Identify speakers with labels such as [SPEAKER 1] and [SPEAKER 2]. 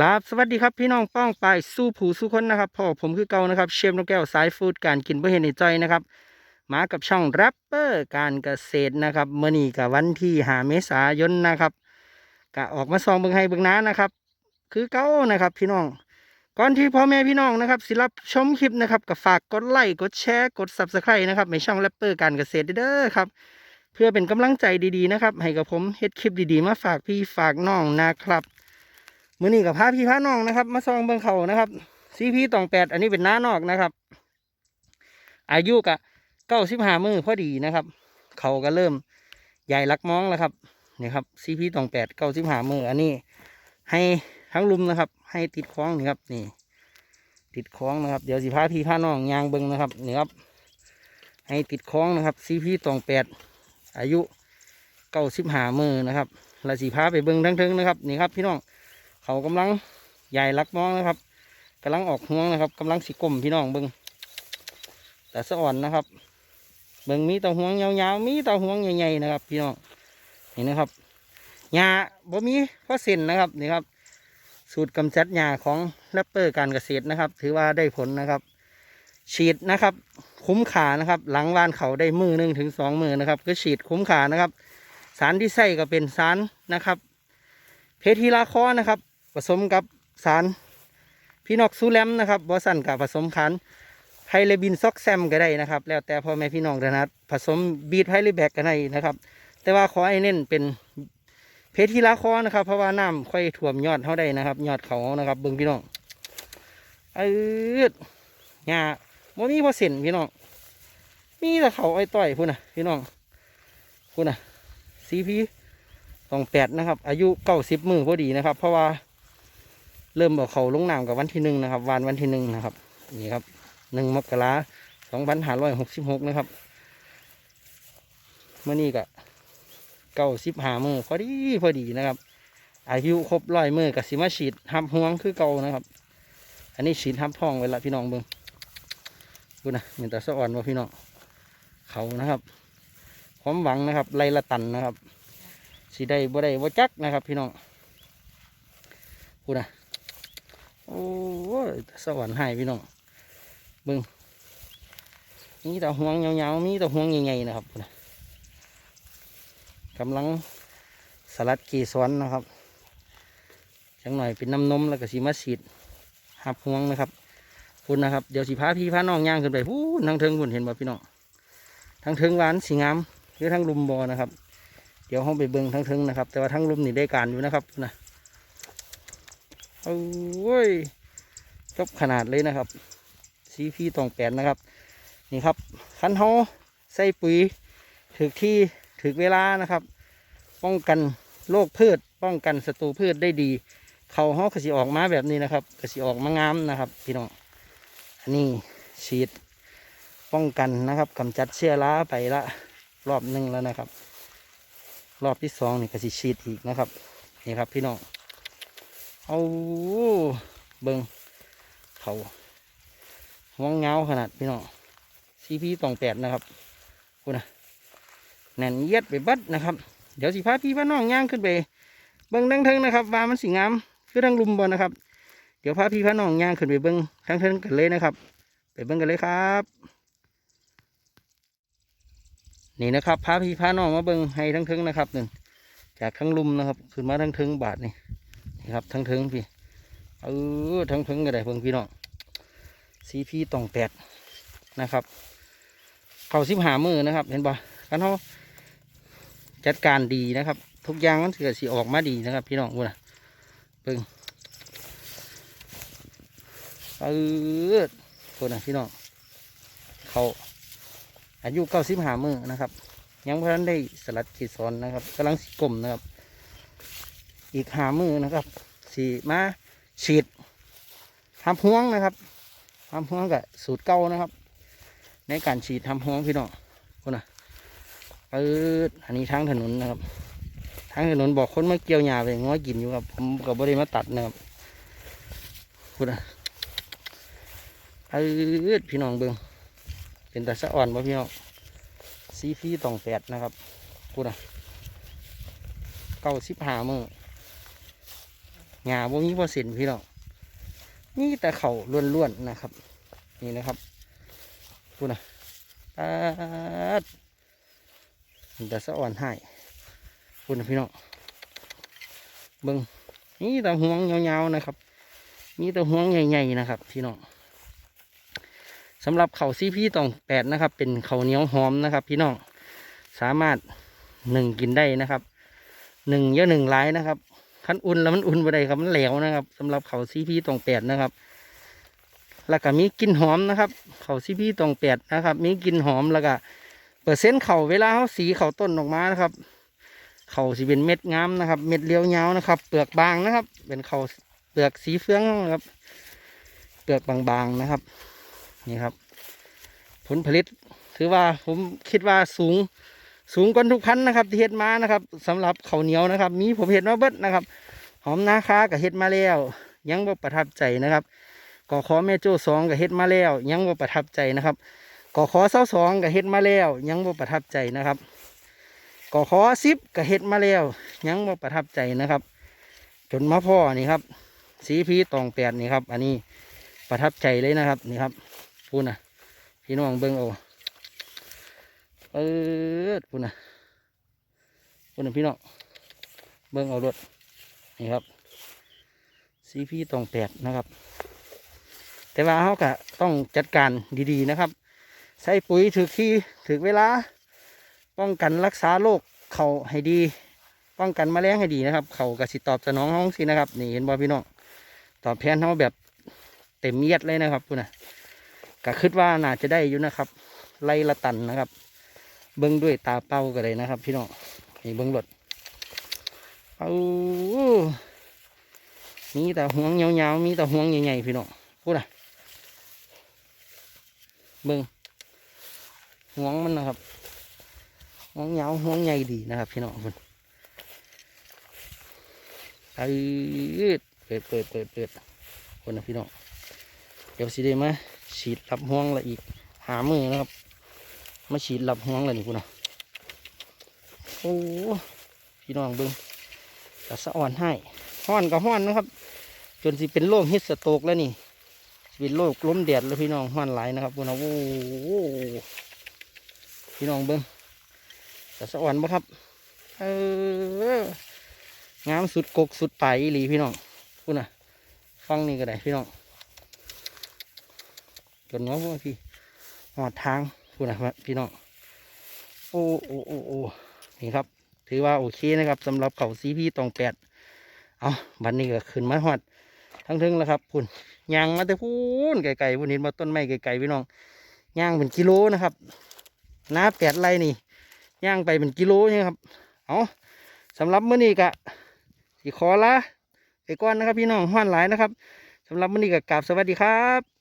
[SPEAKER 1] ครับสวัสดีครับพี่น้องป้องไปสู้ผู้สู้คนนะครับพ่อผมคือเก่านะครับเชฟนกแก้วสายฟู้ดการกินเพื่อเห็นในใจนะครับ มากับช่องแรปเปอร์การเกษตรนะครับเมื่อนี้กับวันที่หาเมษายนนะครับกะออกมาซองเบิ่งให้เบิ่งน้านะครับ คือเก่านะครับพี่น้อง ก่อนที่พ่อแม่พี่น้องนะครับสิรับชมคลิปนะครับก็ฝากกดไลค์กดแชร์กด subscribe นะครับในช่องแรปเปอร์การเกษตรเด้อครับเพื่อเป็นกำลังใจดีๆนะครับให้กับผมเฮ็ดคลิปดีๆ มาฝากพี่ฝากน้องนะครับ มื้อนี้กับพาพี่พาน้องนะครับ มาซองเบิงเขานะครับซีพีตองแปดอันนี้เป็นหน้านอกนะครับ อายุกะเก้าสิบห้ามือพอดีนะครับ เขาก็เริ่มใหญ่ลักมองแล้วครับนี่ครับซีพีตองแปดเก้าสิบห้ามืออันนี้ ให้ทั้งลุมนะครับ ให้ติดคล้องนี่ครับ นี่ ติดคล้องนะครับ เดี๋ยวสิพาพี่พาน้องยางเบิงนะครับนี่ครับ ให้ติดคล้องนะครับซีพีตองแปดอายุเก้าสิบห้ามือนะครับแล้วสีพาไปเบิงทั้งเทิงนะครับนี่ครับพี่น้อง เขากำลังใหญ่รักมองนะครับกำลังออกห่วงนะครับกำลังสิกลมพี่น้องเบิงแต่สะอ่อนนะครับ เบิงมีตาห่วงยาวๆมีตาห่วงใหญ่ๆนะครับ พี่น้องนี่นะครับหญ้าบ่มีเพราะเส้นนะครับนี่ครับ สูตรกำจัดหญ้าของแรปเปอร์การเกษตรนะครับ ถือว่าได้ผลนะครับ ฉีดนะครับ คุ้มขานะครับ หลังวานเขาได้มือหนึ่งถึงสองมือนะครับ ก็ฉีดคุ้มขานะครับ สารที่ใส่ก็เป็นสารนะครับ เพทีลาคอนะครับ ผสมกับสารพี่นอกซูแลมนะครับบอสันกับผสมขันไพเลบินซอกแซมก็ได้นะครับ แล้วแต่พ่อแม่พี่น้องถนัดผสมบีทไพเลแบกก็ได้นะครับ แต่ว่าขอให้เน้นเป็นเพทีลาคอนะครับ เพราะว่าน้ำค่อยถ่วมยอดเขาได้นะครับ ยอดเขานะครับเบิ่งพี่น้องเออหญ้าบ่มีพอเส้นพี่น้อง มีแต่เขาไอ้ต้อยพุ่นนะพี่น้องพุ่นนะซีพีตองแปดนะครับ อายุเก้าสิบมือพอดีนะครับ เพราะว่า เริ่มบอกเขาลงน้ำกับวันที่หนึ่งนะครับวันวันที่หนึ่งนะครับนี่ครับหนึ่งมกราสองพันห้าร้อยหกสิบหกนะครับเมื่อนี้ก็เก้าสิบห้ามือพอดีพอดีนะครับ อายุครบร้อยมือกับสิมาฉีดหับห่วงคือเก่านะครับ อันนี้ฉีดหับท้องไว้ละพี่น้องเบิ้งดูนะเหมือนแต่สะอ่อนว่าพี่น้องเขานะครับความหวังนะครับไล่ละตันนะครับสีได้บ่ได้บ่จักนะครับ พี่น้องพูดนะ โอ้ยสวรรค์ให้พี่น้องเบิ่งมีแต่ห่วงยาวๆมีแต่ห่วงใหญ่ๆนะครับกำลังสลัดเกีสวนนะครับจังหน่อยเป็นน้ำนมแล้วก็สีมาสีดหับห่วงนะครับพูดนะครับเดี๋ยวสีพาพี่พาน้องย่างขึ้นไปพูดทางเทิงคุณเห็นบ่พี่น้องทางเทิงหวานสีงามหรือทางลุมบอนะครับ เดี๋ยวห้องไปเบิ้งทั้งทึงนะครับ แต่ว่าทั้งลุมนี่ได้การอยู่นะครับนะ โอ้ยจบขนาดเลยนะครับซีพีตองแปดนะครับ นี่ครับคันเฮาใส่ปุ๋ยถึกที่ถึกเวลานะครับ ป้องกันโรคพืช ป้องกันศัตรูพืชได้ดี เขาเฮากระสีออกมาแบบนี้นะครับกระสีออกมางามนะครับ พี่น้องอันนี้ฉีด ป้องกันนะครับกำจัดเชื้อราไปละรอบหนึ่งแล้วนะครับ รอบที่สองนี่ก็สิฉีดอีกนะครับ นี่ครับพี่น้อง เอาเบิงเขาห้องเงาขนาดพี่น้องซีพีตองแปดนะครับคุณนะแน่นเยียดไปบัดนะครับ เดี๋ยวสิพาพี่พาน้องย่างขึ้นไป เบิ้งทั้งเทิงนะครับว่ามันสีงามคือทั้งลุมบอลนะครับ เดี๋ยวพาพี่พาน้องย่างขึ้นไปเบิ้งทั้งเทิงกันเลยนะครับ ไปเบิ้งกันเลยครับ นี่นะครับพาพี่พาน้องมาเบิ้งให้ทั้งเทิงนะครับหนึ่งจากทั้งลุมนะครับ ขึ้นมาทั้งเทิงบาทนี่ ครับทั้งเทิงพี่เออทั้งเทิงก็ได้เพิ่งพี่น้องซีพีตองแปดนะครับ เขาสิบหามือนะครับ เห็นปะกันเขาจัดการดีนะครับ ทุกอย่างมันเกิดสีออกมาดีนะครับ พี่น้องพูนะเบิ้งเออพูดนะพี่น้องเขาอายุเก้าสิบหามือนะครับ ยังเพราะนั้นได้สลัดขีดซ้อนนะครับกำลังสีกลมนะครับ อีกหามือนะครับสีมาฉีดทำห่วงนะครับทำห่วงกับสูตรเก่านะครับ ในการฉีดทำห่วงพี่น้องคนน่ะเปิดอันนี้ทางถนนนะครับ ทางถนนบอกคนมาเกี่ยวหญ้าไปง้อยกินอยู่ครับผมกับบริมาตัดนะครับคนน่ะเปิดพี่น้องเบิ้งเป็นแต่สะอ่อนบ่พี่น้องซีฟีตองแปดนะครับพูดนะเก้าสิบห้ามือ หญ้าบ่มีบ่เส้นพี่น้องนี่แต่เขาล้วนๆนะครับ นี่นะครับพูดนะปาดแต่สะอ่อนให้พูดนะพี่น้องเบิ่งนี่แต่ห่วงยาวๆนะครับมีแต่ห่วงใหญ่ๆนะครับ พี่น้องสำหรับเขาซีพีตองแปดนะครับ เป็นเขาเหนียวหอมนะครับ พี่น้องสามารถหนึ่งกินได้นะครับหนึ่งเยอะหนึ่งหลายนะครับ คันอุ่นแล้วมันอุ่นไปได้ครับมันแหลวนะครับสำหรับเขาซีพีตองแปดนะครับ แล้วก็มีกลิ่นหอมนะครับ เขาซีพีตองแปดนะครับ มีกลิ่นหอมแล้วก็เปอร์เซ็นต์เขาเวลาเขาสีเขาต้นออกมานะครับ เขาสิเป็นเม็ดงามนะครับ เม็ดเลี้ยวยาวนะครับ เปลือกบางนะครับ เป็นเขาเปลือกสีเฟืองนะครับ เปลือกบางๆนะครับ นี่ครับ ผลผลิตถือว่าผมคิดว่าสูง สูงกว่าทุกพันธุ์นะครับที่เฮ็ดมานะครับสำหรับเขาเหนียวนะครับ มีผมเห็ดมาเบิดนะครับ หอมนาคากับเฮ็ดมาแล้ว ยังบ่ประทับใจนะครับก่อขอแม่โจ้สองกับเฮ็ดมาแล้ว ยังบ่ประทับใจนะครับก่อขอเสาสองกับเฮ็ดมาแล้ว ยังบ่ประทับใจนะครับก่อขอสิบกับเฮ็ดมาแล้ว ยังบ่ประทับใจนะครับ จนมาพ่อนี่ครับ สีพีตองแปดนี่ครับ อันนี้ประทับใจเลยนะครับนี่ครับพูดนะพี่น้องเบิ้งเอเออ พูดนะพูดนะพี่น้องเบิ้งเอารถนี่ครับสีพีตองแปดนะครับ แต่ว่าเขาก็ต้องจัดการดีๆนะครับ ใส่ปุ๋ยถือที่ถือเวลา ป้องกันรักษาโรคเขาให้ดี ป้องกันแมลงให้ดีนะครับ เขากสิตอบสนองห้องสินะครับ นี่เห็นบ่พี่น้องตอบแทนเขาแบบเต็มเอียดเลยนะครับคุณนะก็คิดว่าน่าจะได้อยู่นะครับ ไล่ละตันนะครับ เบิ้งด้วยตาเป้ากันเลยนะครับ พี่น้องนี่เบิ้งรถเอามีแต่ห่วงยาวๆมีแต่ห่วงใหญ่ๆพี่น้องพูดนะเบิ้งห่วงมันนะครับห่วงยาวห่วงใหญ่ดีนะครับ พี่น้องคุณเอ้ยเปิดเปิดเปิดเปิดคนนะพี่น้องเดี๋ยวสิได้มาฉีดรับห่วงละอีกหามือนะครับ มาฉีดรับห่วงละนี่คุณนะโอ้พี่น้องเบิ้งกระสะอ่อนให้ห้อนกับห้อนนะครับ จนสิเป็นโรคฮิสโตกแล้วนี่สิเป็นโรคล้มแดดแล้วพี่น้องห้อนหลายนะครับคุณนะโอ้โหพี่น้องเบิ้งกระสะอ่อนบ่ครับเอองามสุดกกสุดไปลายอีหลีพี่น้องพูดนะฟังนี่ก็ได้พี่น้องจนว่าพวกพี่หอดทาง พูดนะครับพี่น้องโอ้โอ้โอ้โอ้นี่ครับ ถือว่าโอเคนะครับสำหรับเขาซีพีตองแปดเอาบันนี้ก็ขึ้นมาหอดทั้งทึงแล้วครับพุ่นยางมาแต่พูนไกลๆพุ่นเห็นมาต้นไม้ไกลๆพี่น้องย่างเป็นกิโลนะครับน้าแปดไรนี่ย่างไปเป็นกิโลนี่ครับเอาสำหรับมื้อนี้ก็สิขอละไปก่อนนะครับ พี่น้องห้อนหลายนะครับสำหรับวันนี้ก็กราบสวัสดีครับ